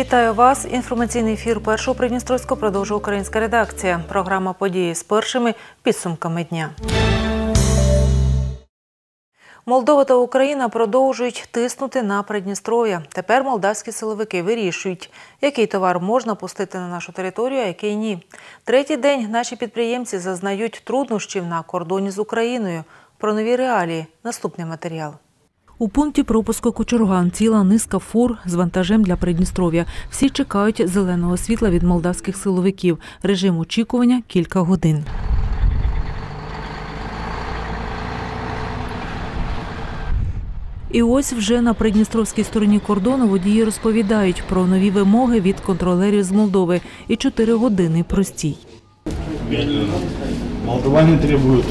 Вітаю вас. Інформаційний ефір першого Придністровського продовжує українська редакція. Програма події з першими підсумками дня. Молдова та Україна продовжують тиснути на Придністров'я. Тепер молдавські силовики вирішують, який товар можна пустити на нашу територію, а який ні. Третій день наші підприємці зазнають труднощів на кордоні з Україною. Про нові реалії. Наступний матеріал. У пункті пропуску Кочурган ціла низка фур з вантажем для Придністров'я. Всі чекають зеленого світла від молдавських силовиків. Режим очікування кілька годин. І ось вже на придністровській стороні кордону водії розповідають про нові вимоги від контролерів з Молдови і чотири години простій. Медленно. Молдаване требуют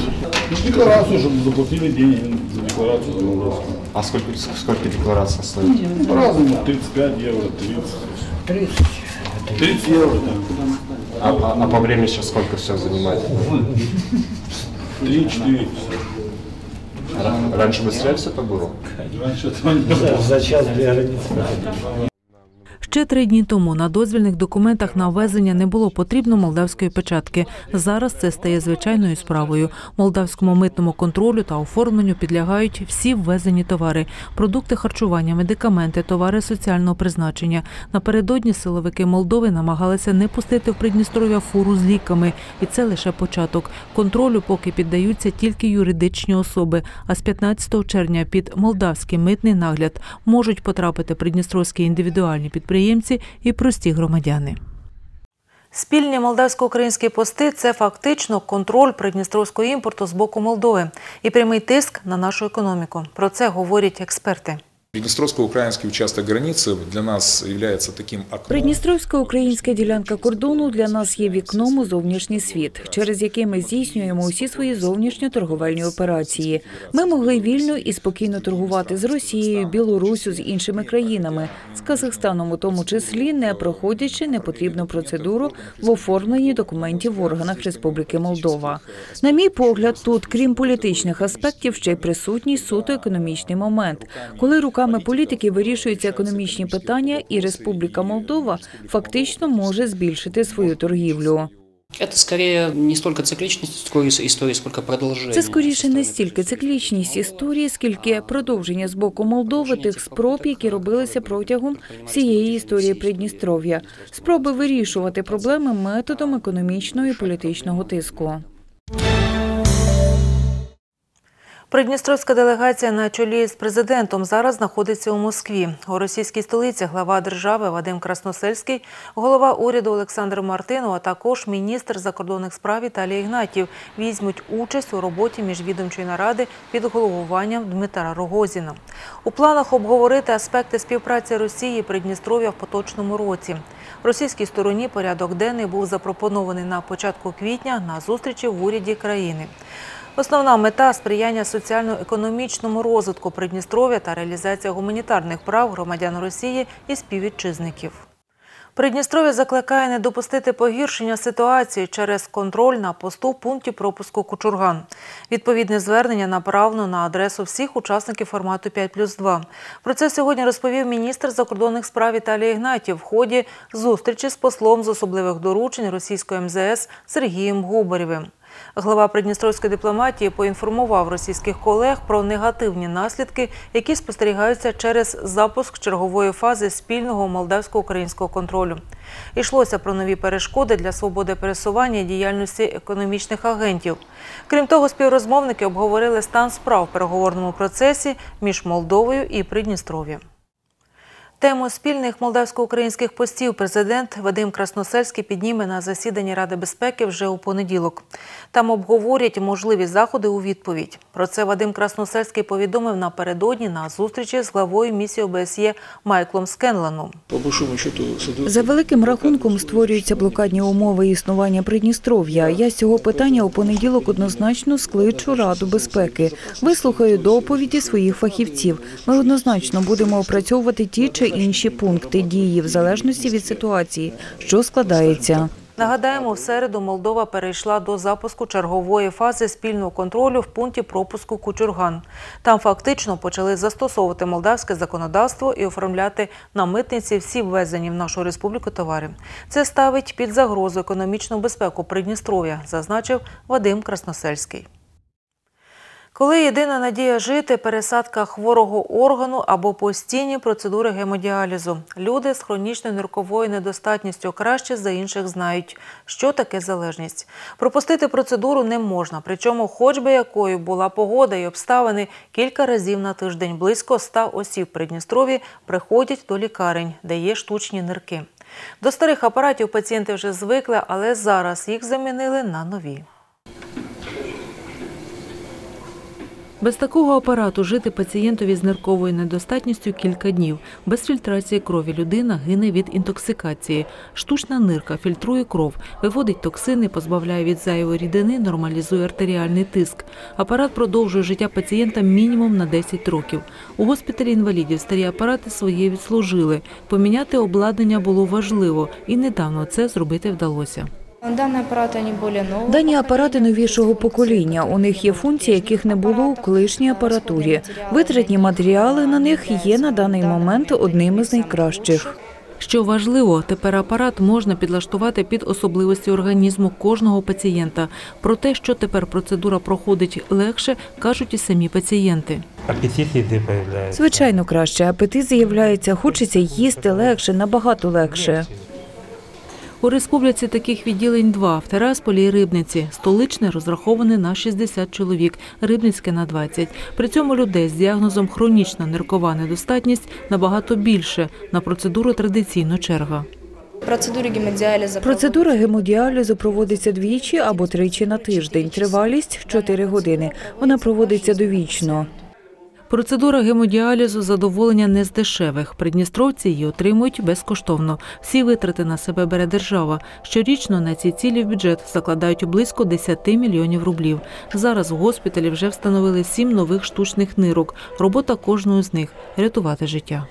декларацию, чтобы заплатили деньги декларацию за молдавскую. А сколько, сколько декларация стоит? По-разному, 35 евро, 30. 30 евро, там. А, а- а по времени сейчас сколько все занимает? 3-4. Ра- Раньше быстрее все это было? Раньше этого не было. За час дві границі. Ще три дні тому на дозвільних документах на ввезення не було потрібно молдавської печатки. Зараз це стає звичайною справою. Молдавському митному контролю та оформленню підлягають всі ввезені товари: продукти харчування, медикаменти, товари соціального призначення. Напередодні силовики Молдови намагалися не пустити в Придністров'я фуру з ліками, і це лише початок. Контролю поки піддаються тільки юридичні особи. А з 15 червня під молдавський митний нагляд можуть потрапити придністровські індивідуальні підприємці і прості громадяни. Спільні молдавсько-українські пости це фактично контроль придністровського імпорту з боку Молдови і прямий тиск на нашу економіку. Про це говорять експерти. Приднестровско-украинский участок границы для нас является таким окном. Придністровська українська ділянка кордону для нас є вікном у зовнішній світ, через яке ми здійснюємо усі свої зовнішньоторговельні операції. Ми могли вільно і спокійно торгувати з Росією, Білоруссю, з іншими країнами, з Казахстаном, у тому числі не проходячи непотрібну процедуру в оформленні документів в органах Республіки Молдова. На мій погляд, тут, крім політичних аспектів, ще й присутній суто економічний момент, коли руками політики вирішуються економічні питання, і Республіка Молдова фактично може збільшити свою торгівлю. Это скорее не столько цикличность скорее истории, сколько продолжение. Це скоріше не стільки циклічність історії, скільки продовження з боку Молдови тих спроб, які робилися протягом всієї історії Придністров'я, спроби вирішувати проблеми методом економічного і політичного тиску. Придністровська делегація на чолі з президентом зараз знаходиться у Москві. У російській столиці глава держави Вадим Красносельський, голова уряду Олександр Мартинов, а також міністр закордонних справ Віталій Ігнатів візьмуть участь у роботі міжвідомчої наради під головуванням Дмитра Рогозіна. У планах обговорити аспекти співпраці Росії Придністров'я в поточному році. Російській стороні порядок денний був запропонований на початку квітня на зустрічі в уряді країни. Основна мета сприяння соціально-економічному розвитку Придністров'я та реалізація гуманітарних прав громадян Росії і співвітчизників. Придністров'я закликає не допустити погіршення ситуації через контроль на посту в пункті пропуску Кучурган. Відповідне звернення направлено на адресу всіх учасників формату 5 плюс 2. Про це сьогодні розповів міністр закордонних справ Віталій Ігнатів в ході зустрічі з послом з особливих доручень російської МЗС Сергієм Губарєвим. Глава придністровської дипломатії поінформував російських колег про негативні наслідки, які спостерігаються через запуск чергової фази спільного молдавсько-українського контролю. Йшлося про нові перешкоди для свободи пересування діяльності економічних агентів. Крім того, співрозмовники обговорили стан справ в переговорному процесі між Молдовою і Придністров'ям. Тему спільних молдавсько-українських постів президент Вадим Красносельський підніме на засіданні Ради безпеки вже у понеділок. Там обговорять можливі заходи у відповідь. Про це Вадим Красносельський повідомив напередодні на зустрічі з главою місії ОБСЄ Майклом большому За великим рахунком створюються блокадні умови існування Придністров'я. Я з цього питання у понеділок однозначно скличу Раду безпеки. Вислухаю доповіді своїх фахівців. Ми однозначно будемо опрацьовувати ті чи інші пункти дії в залежності від ситуації, що складається. Нагадаємо, в середу Молдова перейшла до запуску чергової фази спільного контролю в пункті пропуску Кучурган. Там фактично почали застосовувати молдавське законодавство і оформляти на митниці всі ввезені в нашу республіку товари. Це ставить під загрозу економічну безпеку Придністров'я, зазначив Вадим Красносельський. Коли єдина надія жити пересадка хворого органу або постійні процедури гемодіалізу. Люди з хронічною нирковою недостатністю краще за інших знають, що таке залежність. Пропустити процедуру не можна, причому, хоч би якою була погода і обставини, кілька разів на тиждень близько 100 осіб в Придністрові приходять до лікарень, де є штучні нирки. До старих апаратів пацієнти вже звикли, але зараз їх замінили на нові. Без такого апарату жити пацієнтові з нирковою недостатністю кілька днів. Без фільтрації крові людина гине від інтоксикації. Штучна нирка фільтрує кров, виводить токсини, позбавляє від зайвої рідини, нормалізує артеріальний тиск. Апарат продовжує життя пацієнта мінімум на 10 років. У госпіталі інвалідів старі апарати своє відслужили. Поміняти обладнання було важливо, і недавно це зробити вдалося. Данные аппараты, они более новые. Дані апарати новішого покоління. У них є функції, яких не було у колишній апаратурі. Витратні матеріали на них є на даний момент одними з найкращих. Що важливо, тепер апарат можна підлаштувати під особливості організму кожного пацієнта. Про те, що тепер процедура проходить легше, кажуть і самі пацієнти. Апетит еды появляется. Звичайно, краще. Апетит з'являється, хочеться їсти легше, набагато легше. У республіці таких відділень два в Терасполі і Рибниці. Столичне розраховане на 60 чоловік, Рибницьке на 20. При цьому людей з діагнозом хронічна ниркова недостатність набагато більше. На процедуру традиційно черга. Процедура гемодіалізу проводиться двічі або тричі на тиждень. Тривалість 4 години. Вона проводиться довічно. Процедура гемодіалізу задоволення не з дешевих. Придністровці її отримують безкоштовно. Всі витрати на себе бере держава. Щорічно на ці цілі в бюджет закладають близько 10 мільйонів рублів. Зараз в госпіталі вже встановили сім нових штучних нирок. Робота кожної з них рятувати життя.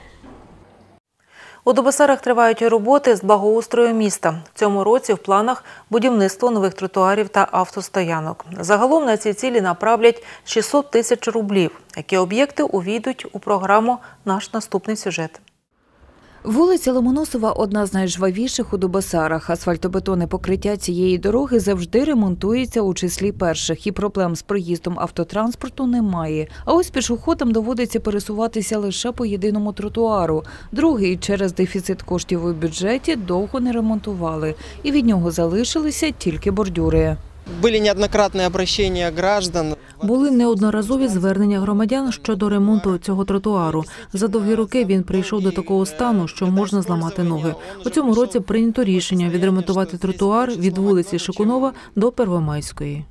У Добосарах тривають роботи з благоустрою міста. В цьому році в планах будівництво нових тротуарів та автостоянок. Загалом на ці цілі направлять 600 тисяч рублів. Які об'єкти увійдуть у програму «Наш наступний сюжет». Вулиця Ломоносова – одна з найжвавіших у Дубосарах. Асфальтобетонне покриття цієї дороги завжди ремонтується у числі перших, і проблем з проїздом автотранспорту немає. А ось пішоходам доводиться пересуватися лише по єдиному тротуару. Другий через дефіцит коштів у бюджеті довго не ремонтували, і від нього залишилися тільки бордюри. Были неоднократные обращения граждан. Були неодноразові звернення громадян щодо ремонту цього тротуару. За довгі роки він прийшов до такого стану, що можна зламати ноги. У цьому році прийнято рішення відремонтувати тротуар від вулиці Шикунова до Первомайської.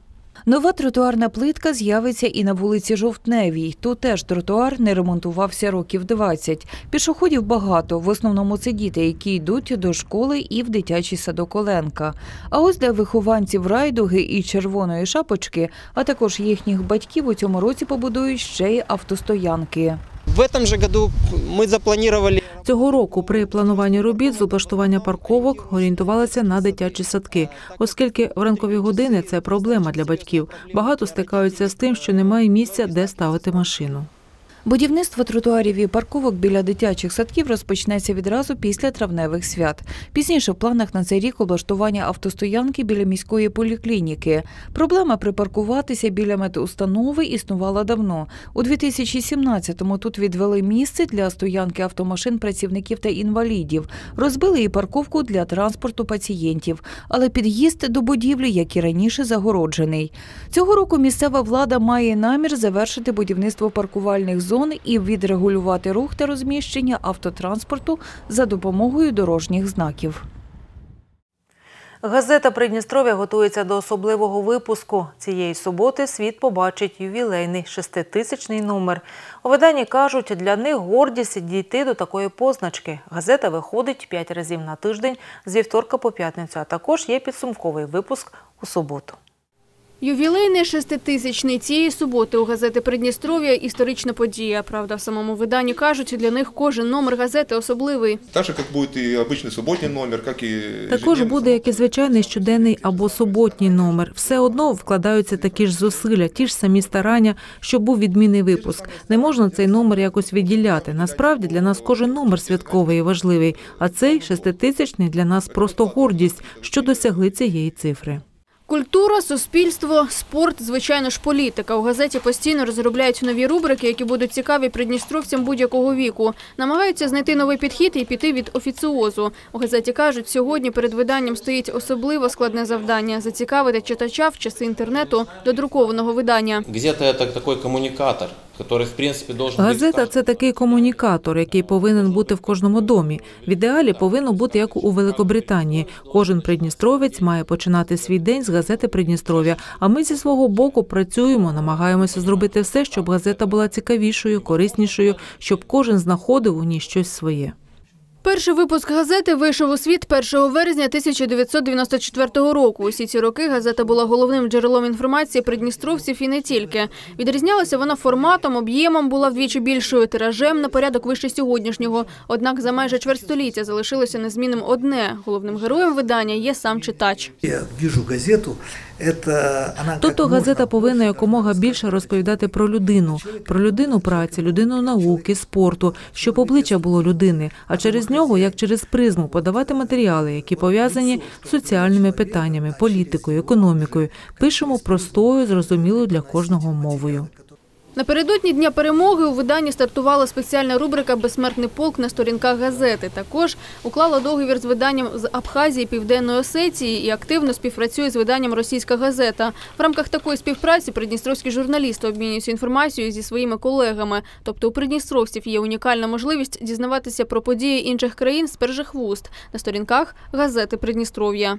Нова тротуарна плитка з'явиться і на вулиці Жовтневій. Тут теж тротуар не ремонтувався років 20. Пішоходів багато, в основному це діти, які йдуть до школи і в дитячий садок Оленка. А ось для вихованців райдуги і червоної шапочки, а також їхніх батьків у цьому році побудують ще й автостоянки. В этом же году мы запланировали Цього року при плануванні робіт з облаштування парковок орієнтувалися на дитячі садки, оскільки в ранкові години це проблема для батьків. Багато стикаються з тим, що немає місця, де ставити машину. Будівництво тротуарів і парковок біля дитячих садків розпочнеться відразу після травневих свят. Пізніше в планах на цей рік облаштування автостоянки біля міської поліклініки. Проблема припаркуватися біля медустанови існувала давно. У 2017-му тут відвели місце для стоянки автомашин працівників та інвалідів. Розбили і парковку для транспорту пацієнтів. Але під'їзд до будівлі, як і раніше, загороджений. Цього року місцева влада має намір завершити будівництво паркувальних зон і відрегулювати рух та розміщення автотранспорту за допомогою дорожніх знаків. Газета Придністров'я готується до особливого випуску. Цієї суботи світ побачить ювілейний шеститисячний номер. У виданні кажуть, для них гордість дійти до такої позначки. Газета виходить п'ять разів на тиждень з вівторка по п'ятницю, а також є підсумковий випуск у суботу. Ювілейний шеститисячний цієї суботи у газети Придністров'я історична подія. Правда, в самому виданні кажуть, для них кожен номер газети особливий. Так же, как будет и обычный субботний номер, как и Також ежедневный буде як і звичайний щоденний або суботній номер. Все одно вкладаються такі ж зусилля, ті ж самі старання, щоб був відмінний випуск. Не можна цей номер якось відділяти. Насправді для нас кожен номер святковий і важливий, а цей шеститисячний для нас просто гордість, що досягли цієї цифри. Культура, суспільство, спорт, звичайно ж, політика. У газеті постійно розробляють нові рубрики, які будуть цікаві придністровцям будь-якого віку. Намагаються знайти новий підхід і піти від офіціозу. У газеті кажуть, сьогодні перед виданням стоїть особливо складне завдання – зацікавити читача в часи інтернету до друкованого видання. Газета это такой комунікатор. В принципі должен Газета це такий комунікатор, який повинен бути в кожному домі. В ідеалі повинно бути як у Великобританії. Кожен придністровець має починати свій день з газети Придністров'я. А ми зі свого боку працюємо, намагаємося зробити все, щоб газета була цікавішою, кориснішою, щоб кожен знаходив у ній щось своє. Перший випуск газети вийшов у світ 1 березня 1994 року. Усі ці роки газета була головним джерелом інформації придністровців і не тільки. Відрізнялася вона форматом, об'ємом, була вдвічі більшою тиражем на порядок вище сьогоднішнього. Однак за майже чверть століття залишилося незмінним одне. Головним героєм видання є сам читач. Я вижу газету, Тобто газета повинна якомога більше розповідати про людину, про людину праці, людину науки, спорту, щоб обличчя було людини, а через нього, як через призму, подавати матеріали, які пов'язані з соціальними питаннями, політикою, економікою. Пишемо простою, зрозумілою для кожного мовою. Напередодні Дня перемоги у виданні стартувала спеціальна рубрика Безсмертний полк на сторінках газети. Також уклала договір з виданням з Абхазії Південної Осетії і активно співпрацює з виданням Російська газета. В рамках такої співпраці придністровські журналісти обмінюються інформацією зі своїми колегами. Тобто у придністровців є унікальна можливість дізнаватися про події інших країн з перших вуст на сторінках газети Придністров'я.